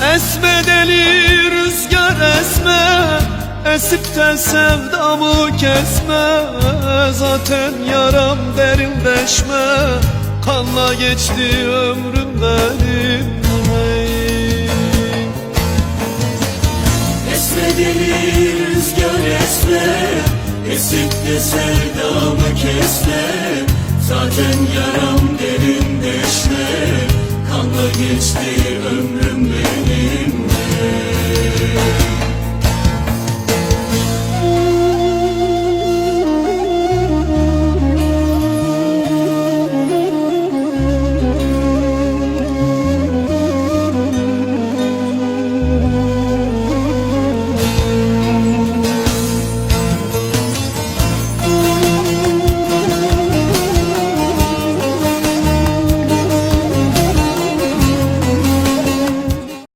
Esme deli rüzgar esme Esip de sevdamı kesme. Zaten yaram derinleşme Kanla geçti ömrüm benim. Esme deli rüzgar esme Esip de sevdamı kesme. Zaten yaram derin deşme Kanla geçti ömrüm benim you.